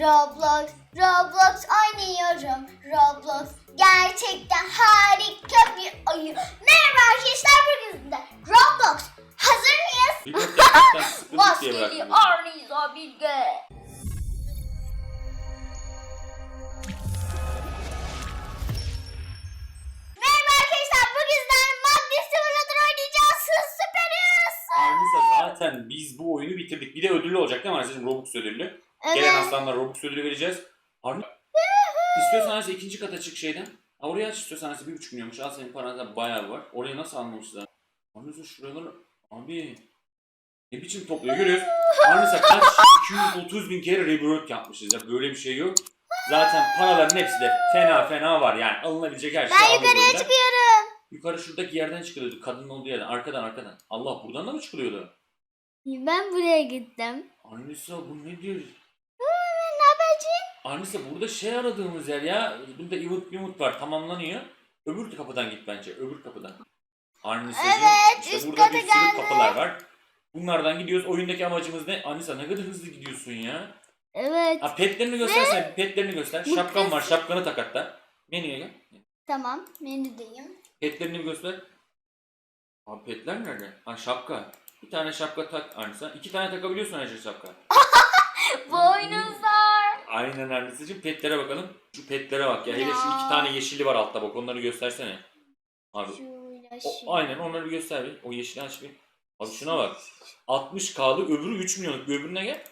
Roblox, Roblox oynuyorum. Roblox gerçekten harika bir oyun. Merhaba arkadaşlar bugün de Roblox. Hazır mıyız? Maskeli. Arniza Bilge. Merhaba arkadaşlar bugün de Maddi Simulator oynayacağız. Arnisa zaten biz bu oyunu bitirdik. Bir de ödüllü olacak değil mi Arnisa'cığım? Robux ödüllü. Gelen aslanlara Robux ödülü vereceğiz. Arnisa istiyorsan Arnisa ikinci kata çık şeyden. Ha, oraya aç istiyorsan Arnisa bir buçuk milyonmuş. Al senin paranda bayağı var. Oraya nasıl almamışlar? Arnisa şuraları... Abi... Ne biçim topluyor görüyoruz. Arnisa kaç? 230 bin kere rebirth yapmışız ya. Böyle bir şey yok. Zaten paraların hepsi de fena fena var yani. Alınabilecek her şey Ben yukarıya burada. çıkıyorum. Yukarı şuradaki yerden çıkılıyordu. Kadının olduğu yerden. Arkadan arkadan. Allah buradan da mı çıkılıyordu? Ben buraya gittim. Anisa bu nedir? Anisa burada şey aradığımız yer ya. Burada event event var tamamlanıyor. Öbür kapıdan git bence. Öbür kapıdan. Anisa'cığım Evet, işte burada bir sürü geldik. kapılar var. Bunlardan gidiyoruz. Oyundaki amacımız ne? Anisa ne kadar hızlı gidiyorsun ya. Evet. Ha petlerini göstersen. Petlerini göster. Bu Şapkan var. kız- Şapkanı tak hatta. Menüye gel. Tamam menüdeyim. Petlerini bir göster. Abi petler nerede? Ha şapka. Bir tane şapka tak Anisa. İki tane takabiliyorsun ayrıca şapka. Boynuzlar. Aynen Ernest'ciğim. Petlere bakalım. Şu petlere bak ya. Hele şu iki tane yeşili var altta bak. Onları göstersene. Abi. Şöyle O, aynen onları bir göster bir. O yeşili aç bir. Abi şuna bak. 60K'lı öbürü 3 milyonluk. Bir öbürüne gel.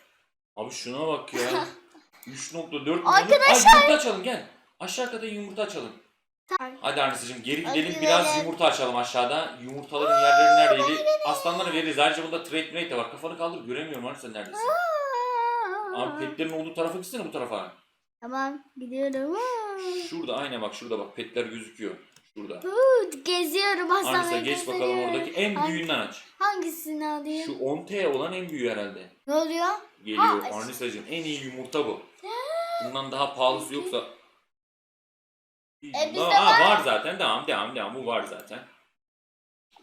Abi şuna bak ya. 3.4 milyonluk. Arkadaşlar- Ay, yumurta açalım gel. Aşağı kata yumurta açalım. Tamam. Hadi Ernest'ciğim geri Hadi gidelim biraz gidelim. yumurta açalım aşağıda. Yumurtaların yerleri neredeydi? Aslanlara veririz. Ayrıca bunda trade rate de var. Kafanı kaldır göremiyorum Ernest sen neredesin? Abi petlerin olduğu tarafa gitsene bu tarafa. Tamam gidiyorum. Şurada aynen bak şurada bak petler gözüküyor. Şurada. Uuu, Geziyorum Anisa hastaneye geç bakalım oradaki en büyüğünden aç. Hangisini alayım? Şu 10T olan en büyüğü herhalde. Ne oluyor? Geliyor Ha, Arnisa'cığım en iyi yumurta bu. Bundan daha pahalısı yoksa. E, bizde Aa, var. var zaten devam devam devam bu var zaten.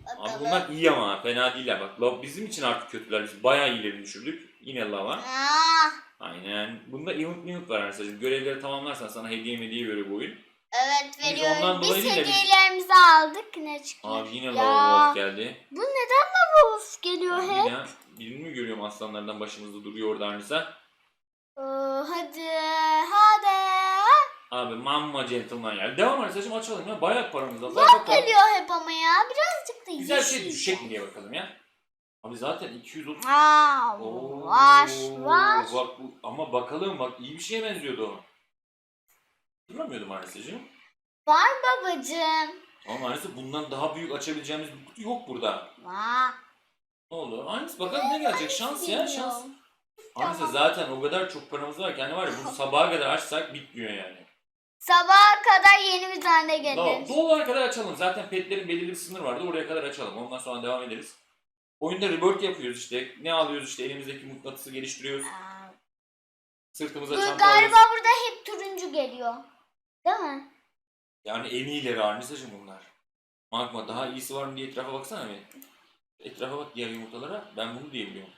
Abi Bakalım. bunlar iyi ama fena değiller bak. La- Bizim için artık kötüler biz bayağı iyilerini düşürdük. Yine lava. Aa, Aynen. Bunda event event var Arnisa'cığım. Görevleri tamamlarsan sana hediye hediye veriyor bu oyun. evet Biz veriyorum. ondan Biz, dolayı değil de biz- hediyelerimizi aldık. Ne çıktı? Abi yine Ya. lava wolf geldi. Bu neden lava wolf geliyor hep? Yine birini mi görüyorum aslanlardan başımızda duruyor orada Arnisa. Oo, hadi hadi. Abi mamma gentleman ya. Devam Anisa'cığım açalım ya. Bayağı paramız var. Laf bakalım. geliyor hep ama ya. Birazcık da Güzel şey yeşil. düşecek mi diye bakalım ya. Abi zaten 230. Aa, Oo, var var. Bak bu, ama bakalım bak iyi bir şeye benziyordu o. Hatırlamıyordum Anisa'cığım. Var babacığım. Ama Anisa bundan daha büyük açabileceğimiz bir kutu yok burada. Var. Ne oldu? Anisa bakalım ne gelecek? Şans ya şans. Bilmiyorum. Tamam. zaten o kadar çok paramız var ki hani var ya bunu sabaha kadar açsak bitmiyor yani. Sabaha kadar yeni bir tane Doğal, gelir. doğal olarak kadar açalım. Zaten petlerin belirli bir sınır vardı. Oraya kadar açalım. Ondan sonra devam ederiz. Oyunda rebirth yapıyoruz işte. Ne alıyoruz işte elimizdeki mıknatısı geliştiriyoruz. Aa, Sırtımıza Bu çanta galiba alıyoruz. burada hep turuncu geliyor. Değil mi? Yani en iyileri Arnisa'cığım bunlar. Magma daha iyisi var mı diye etrafa baksana bir. Etrafa bak diğer yumurtalara. Ben bunu diyebiliyorum.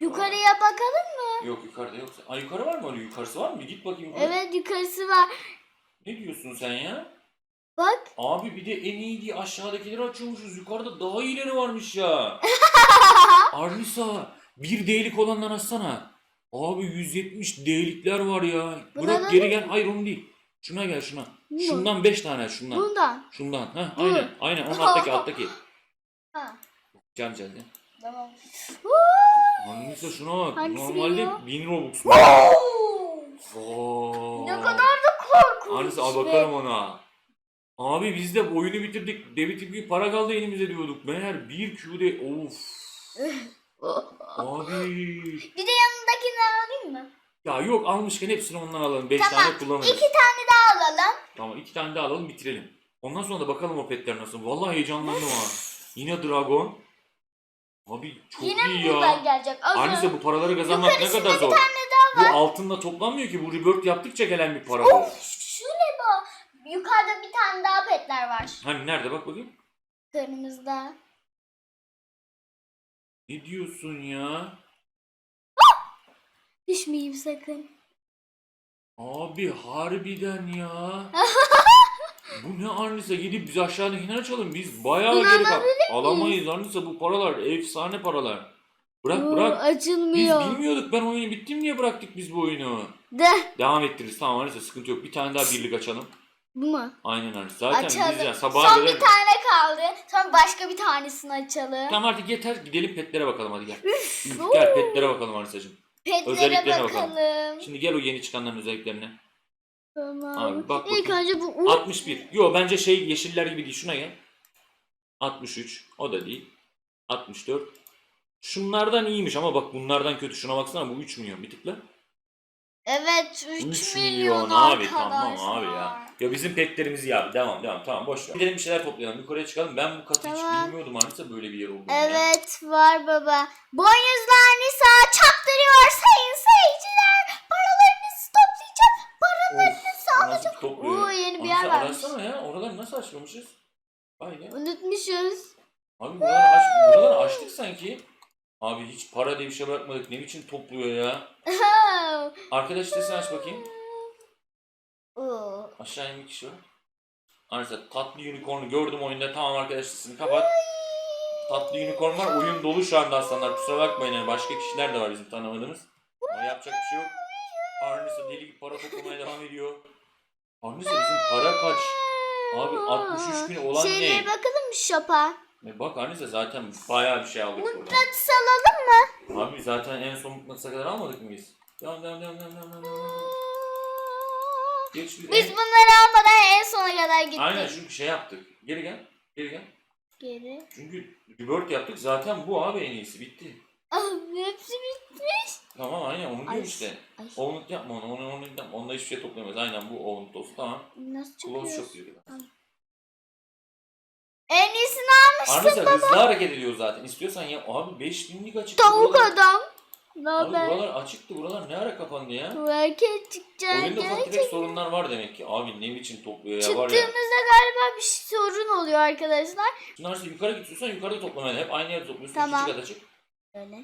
Yukarıya bakalım. Yok yukarıda yoksa. Ay yukarı var mı öyle? Yukarısı var mı? Bir git bakayım. Evet yukarısı var. Ne diyorsun sen ya? Bak. Abi bir de en iyi diye aşağıdakileri açıyormuşuz. Yukarıda daha iyileri varmış ya. Arnisa bir D'lik olandan açsana. Abi 170 D'likler var ya. Buna Bırak geri gel. Hayır onu değil. Şuna gel şuna. Bu. Şundan 5 tane şundan. Bundan. Şundan. Bu. aynen. Aynen. Onun alttaki alttaki. Ha. Can geldi. Tamam. Arnisa şuna bak. Hangisi Normalde geliyor? 1000 Robux. Oo. ne kadar da korkunç. Arnisa al bakalım ona. Abi biz de oyunu bitirdik. Debit gibi para kaldı elimize diyorduk. Meğer bir Q'de of. Abi. Bir de yanındakini alayım mı? Ya yok almışken hepsini ondan alalım. 5 Tamam, tane kullanırız. İki tane daha alalım. Tamam iki tane daha alalım bitirelim. Ondan sonra da bakalım o petler nasıl. Vallahi heyecanlandım ha. Yine Dragon. Abi çok Yine iyi mi buradan ya. gelecek? Az önce- bu paraları kazanmak ne Yukarısında kadar bir zor. tane Bu altınla toplanmıyor ki. Bu rebirth yaptıkça gelen bir para bu. Of ne bu? Yukarıda bir tane daha petler var. Hani nerede bak bakayım. Kırmızıda. Ne diyorsun ya? Düşmeyeyim sakın. Abi harbiden ya. bu ne Arnisa gidip biz aşağıdakini açalım. Biz bayağı geri kal. Alamayız Arnisa bu paralar efsane paralar. Bırak Oo, bırak. Biz Açılmıyor. bilmiyorduk ben oyunu bittim diye bıraktık biz bu oyunu. De. Devam ettiririz tamam Arnisa sıkıntı yok. Bir tane daha birlik açalım. Bu mu? Aynen Arnisa. Zaten Açalım. biz ya sabaha Son kadar... bir tane kaldı. Sonra başka bir tanesini açalım. Tamam artık yeter gidelim petlere bakalım hadi gel. Üf, gel petlere bakalım Arnisa'cığım. Petlere bakalım. bakalım. Şimdi gel o yeni çıkanların özelliklerine. Tamam. Abi bak İlk bakayım. önce bu u 61. Yo bence şey yeşiller gibi değil. Şuna gel. 63. O da değil. 64. Şunlardan iyiymiş ama bak bunlardan kötü. Şuna baksana bu 3 milyon bir tıkla. Evet 3, 3 milyon, milyon abi tamam abi ya. Ya bizim petlerimiz ya. Devam devam tamam boş ver. Gidelim bir şeyler toplayalım. Yukarıya çıkalım. Ben bu katı hiç Tamam. bilmiyordum Anisa böyle bir yer olduğunu. ya. Evet var baba. Boynuzlar Nisa çaktırıyor sayın seyirciler. Paralarınızı toplayacağım. Paralarınızı Of, alacağım. topluyor? Oo, yeni bir Anisa, yer varmış. araşsana ya. Oraları nasıl açmamışız? Aynen. Unutmuşuz. Abi buraları, aç, buraları açtık sanki. Abi hiç para diye bir şey bırakmadık. Ne biçim topluyor ya? Arkadaş sitesini aç bakayım. Oo. Aşağı in bir kişi var. Arkadaşlar tatlı unicorn'u gördüm oyunda. Tamam arkadaş sitesini kapat. Tatlı unicorn var. Oyun dolu şu anda aslanlar. Kusura bakmayın yani. Başka kişiler de var bizim tanımadığımız. Ama yapacak bir şey yok. Arnisa deli gibi para toplamaya devam ediyor. Arnisa bizim para kaç? Abi 63 bin olan Şeylere ne? bakalım mı shop'a? E bak Arnisa zaten bayağı bir şey aldık buradan. Mıknatıs alalım mı? Abi zaten en son mıknatısa kadar almadık mı biz? Devam devam devam devam devam. devam. Geç bir Biz bunları almadan en sona kadar gittik. Aynen çünkü şey yaptık. Geri gel. Geri gel. Geri. Çünkü rebirth yaptık zaten bu abi en iyisi bitti. Ah, hepsi bitmiş. Tamam aynen onu Ay. diyor işte. Ay. Ownut yapma onu, onu, onu yapma. Onda hiçbir şey toplayamayız. Aynen bu ownut olsun tamam. Nasıl Close çok iyi. En iyisini almıştım Arnisa baba. hızlı hareket ediyor zaten. İstiyorsan ya abi 5000'lik açık. Tavuk adam. Ne Abi haber? buralar açıktı. Buralar ne ara kapandı ya? Hareket çıkacak. Oyunda ufak tefek sorunlar var demek ki. Abi ne biçim topluyor ya var ya. Çıktığımızda galiba bir sorun oluyor arkadaşlar. Şimdi Arnisa yukarı gidiyorsan yukarıda toplamayla hep aynı yerde topluyorsun. Tamam. Kata çık. Öyle.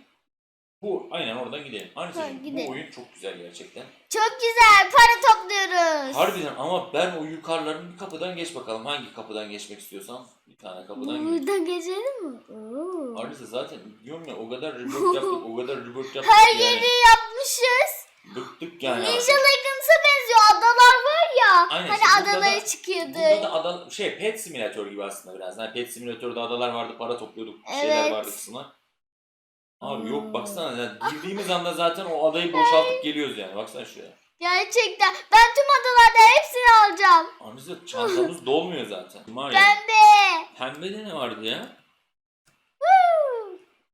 Bu aynen oradan gidelim. Arnisa'cığım bu gidelim. oyun çok güzel gerçekten. Çok güzel. Para topluyoruz. Harbiden ama ben o yukarıların bir kapıdan geç bakalım. Hangi kapıdan geçmek istiyorsan bir tane kapıdan geç. Buradan geçelim mi? Oo. Zaten diyorum ya o kadar rebirth yaptık o kadar rebirth yaptık Her yani. yeri yapmışız. Bıktık yani. Ninja. Legends'a benziyor. Adalar var ya. Aynen, hani burada adalara da- çıkıyordu. Burada da ada, şey pet simülatör gibi aslında biraz. Yani pet simülatörde adalar vardı para topluyorduk şeyler Evet. vardı kısmına. Abi yok Hmm. baksana yani girdiğimiz anda zaten o adayı boşaltıp geliyoruz yani baksana şuraya. Gerçekten. Ben tüm adalarda hepsini alacağım. Arnisa çantamız dolmuyor zaten. Var ya. Pembe. Pembede ne vardı ya?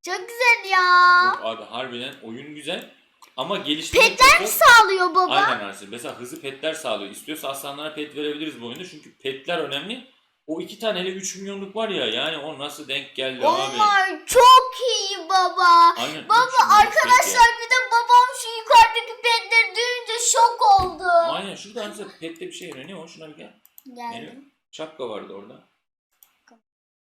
Çok güzel ya. Yok abi harbiden oyun güzel. Ama geliştirme Petler mi sağlıyor baba? Aynen Arsi. Mesela hızlı petler sağlıyor. İstiyorsa aslanlara pet verebiliriz bu oyunda. Çünkü petler önemli. O iki taneyle 3 milyonluk var ya yani o nasıl denk geldi abi. Onlar çok iyi baba. Aynen. üç Baba milyonluk pet arkadaşlar bir de babam şu yukarıdaki petleri duyunca şok oldu. Aynen şurada Arsi pette bir şey var. Ne o? Şuna bir gel. Geldim. Şapka vardı orada.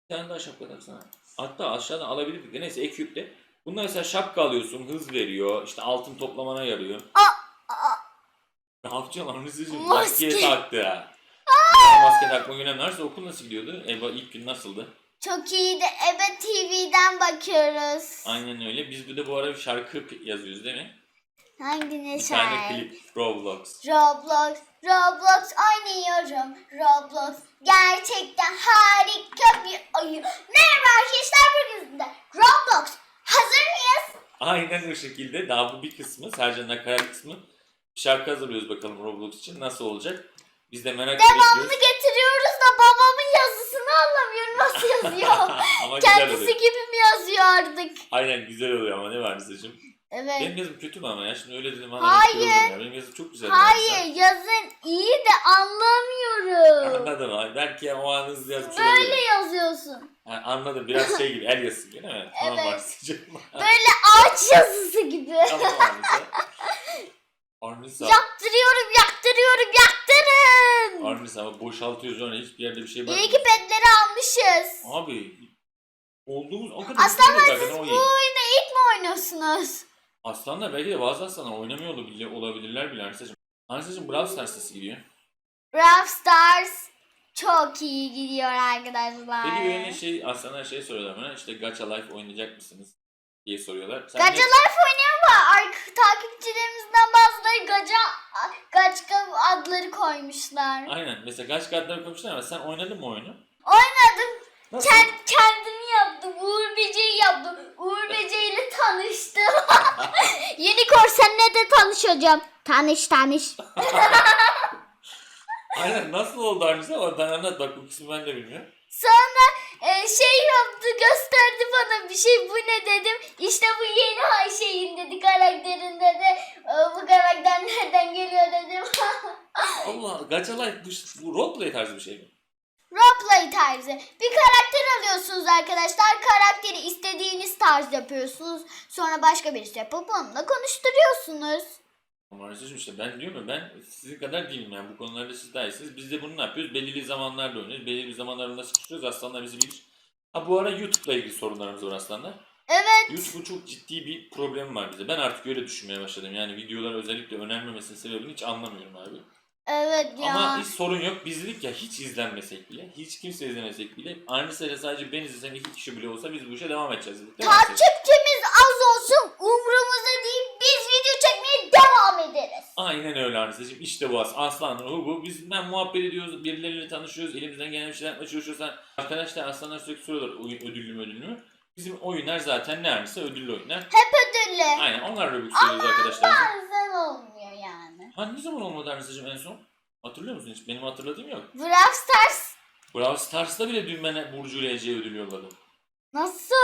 Bir tane daha şapka taksana. Hatta aşağıdan alabilirdik de neyse ek yükle. Bunda mesela şapka alıyorsun, hız veriyor, işte altın toplamana yarıyor. aa. Ne yapacağım Arnisa'cığım? Maske. Maske taktı. Maske takma günem varsa okul nasıl gidiyordu? Eva ilk gün nasıldı? Çok iyiydi. Evet TV'den bakıyoruz. Aynen öyle. Biz bir de bu ara bir şarkı yazıyoruz değil mi? Hangi ne Bir tane şarkı? klip. Roblox. Roblox, Roblox oynuyorum. Roblox gerçekten harika bir oyun. Merhaba arkadaşlar bugün de Roblox. Hazır mıyız? Aynen o şekilde. Daha bu bir kısmı. Sadece nakarat kısmı. Şarkı hazırlıyoruz bakalım Roblox için. Nasıl olacak? Biz de merakla Devamını bekliyoruz. getiriyoruz da babamın yazısını anlamıyorum nasıl yazıyor. ama güzel Kendisi oluyor. gibi mi yazıyor artık? Aynen güzel oluyor ama ne var Arnisa'cığım? Evet. Benim yazım kötü mü ama ya? Şimdi öyle dedim. Hayır. Ya. Benim yazım çok güzel. Hayır yazın iyi de anlamıyorum. Anladım abi. Belki o an hızlı yazmış Böyle olabilirim. yazıyorsun. Ha, anladım. Biraz şey gibi el yazısı gibi değil mi? Tamam Evet. Böyle ağaç yazısı gibi. tamam Arnisa. Arnisa. Yaktırıyorum, yaktırıyorum, yaktırın. Arnisa ama boşaltıyoruz sonra hiçbir yerde bir şey İyi bırakmıyoruz. ki petleri almışız. Abi olduğumuz o kadar Aslanlar siz bu iyi. oyunu ilk mi oynuyorsunuz? Aslanlar belki de bazı aslanlar oynamıyor olabilir, olabilirler bile Anisa'cığım. Anasacığım Brawl Stars nasıl gidiyor? Brawl Stars çok iyi gidiyor arkadaşlar. Peki böyle şey aslında şey soruyorlar bana işte Gacha Life oynayacak mısınız diye soruyorlar. Sen Gacha ne- Life oynuyor mu? Ark takipçilerimizden bazıları Gacha Gacha adları koymuşlar. Aynen mesela kaç kartlar koymuşlar ama sen oynadın mı oyunu? Oynadım. Nasıl? Kend, kendimi yaptım. Uğur Böceği yaptım. Uğur Böceği ile tanıştım. Yeni korsenle de tanışacağım. Tanış tanış. Aynen nasıl oldu Arnisa? Oradan anlat bak bu kısmı ben de bilmiyorum. Sonra e, şey yaptı gösterdi bana bir şey bu ne dedim. İşte bu yeni şeyin dedi karakterin dedi. E, bu karakter nereden geliyor dedim. Allah Gacha Life bu, bu roleplay tarzı bir şey mi? Roleplay tarzı. Bir karakter alıyorsunuz arkadaşlar. Karakteri istediğiniz tarz yapıyorsunuz. Sonra başka birisi yapıp onunla konuşturuyorsunuz. Arnisa'cığım işte ben diyorum ben sizin kadar değilim yani bu konularda siz daha iyisiniz. Biz de bunu ne yapıyoruz? Belirli zamanlarda oynuyoruz. Belirli zamanlarda sıkıştırıyoruz. Aslanlar bizi bilir. Ha bu ara YouTube'la ilgili sorunlarımız var aslanlar. Evet. YouTube'un çok ciddi bir problemi var bize. Ben artık öyle düşünmeye başladım. Yani videolar özellikle önermemesinin sebebini hiç anlamıyorum abi. Evet ya. Ama hiç sorun yok. Biz dedik ya hiç izlenmesek bile, hiç kimse izlemesek bile, Arnisa ile sadece ben izlesem iki kişi bile olsa biz bu işe devam edeceğiz? Takipçimiz az olsun umurumuzda değil. Biz video çekmeye devam ederiz. Aynen öyle Arnisa'cığım. İşte bu as. Aslan ruhu bu. Biz ben muhabbet ediyoruz, birileriyle tanışıyoruz, elimizden gelen bir şeyler yapmaya çalışıyoruz. Sen- Arkadaşlar aslanlar sürekli soruyorlar oyun ödüllü mü ödüllü mü? Bizim oyunlar zaten ne Arnisa ödüllü oyunlar. Hep ödüllü. Aynen onlar Robux söylüyoruz arkadaşlar. Bazen olmuyor yani. Ha ne zaman olmadı Arnisa'cığım en son? Hatırlıyor musun hiç? Benim hatırladığım yok. Brawl Stars Brawl Stars'ta bile dün ben Burcu ile Ece'ye ödül yolladım. nasıl?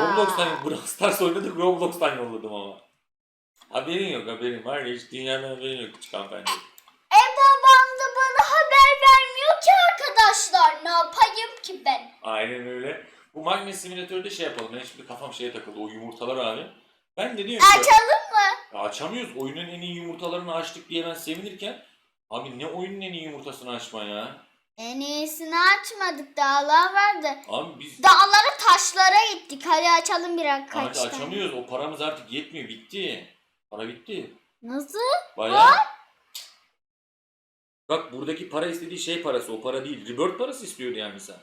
Roblox'tan Brawl Stars oynadık Roblox'tan yolladım ama. Haberin yok haberin var ya hiç dünyadan haberin yok küçük hanımefendi. E babam da bana haber vermiyor ki arkadaşlar. Ne yapayım ki ben? Aynen öyle. Bu magnet simülatörde şey yapalım. Ben şimdi kafam şeye takıldı o yumurtalar abi. Ben de diyorum ki Açalım mı? ya açamıyoruz. Oyunun en iyi yumurtalarını açtık diye ben sevinirken abi ne oyunun en iyi yumurtasını açma ya. En iyisini açmadık. Dağlar vardı. Abi biz Dağlara taşlara gittik. Hadi açalım Abi kaç tane. açamıyoruz. O paramız artık yetmiyor. Bitti. Para bitti. Nasıl? Bayağı. Bak buradaki para istediği şey parası. O para değil. Rebirth parası istiyordu yani mesela.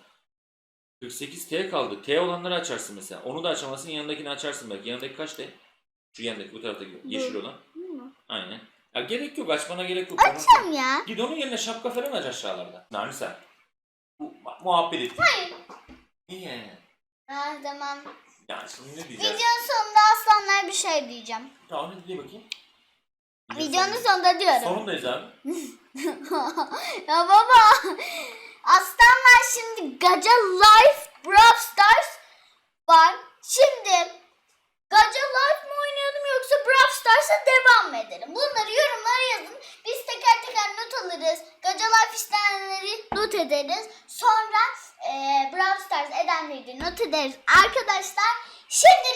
48 T kaldı. T olanları açarsın mesela. Onu da açamazsın. Yanındakini açarsın belki. Yanındaki kaç T? Şu yanındaki bu taraftaki. Yeşil olan. Aynen. Ya gerek yok. Açmana gerek yok. Açacağım ya. Git onun yerine şapka falan aç aşağılarda. Nani sen? Bu, muhabbet ettik. Hayır. Niye? Ha, tamam. Ya şimdi ne diyeceğiz? Videonun sonunda aslanlar bir şey diyeceğim. Tamam ne diye bakayım. Videonun sonunda diyorum. Sonundayız abi. ya baba. Aslanlar şimdi Gaca Life Brawl Stars var. Şimdi Gaca Life mı yoksa Brawl Stars'a devam edelim? Bunları yorumlara yazın. Biz teker teker not alırız. Gaca Life isteyenleri not ederiz. Sonra eee Brawl Stars edenleri de not ederiz. Arkadaşlar şimdilik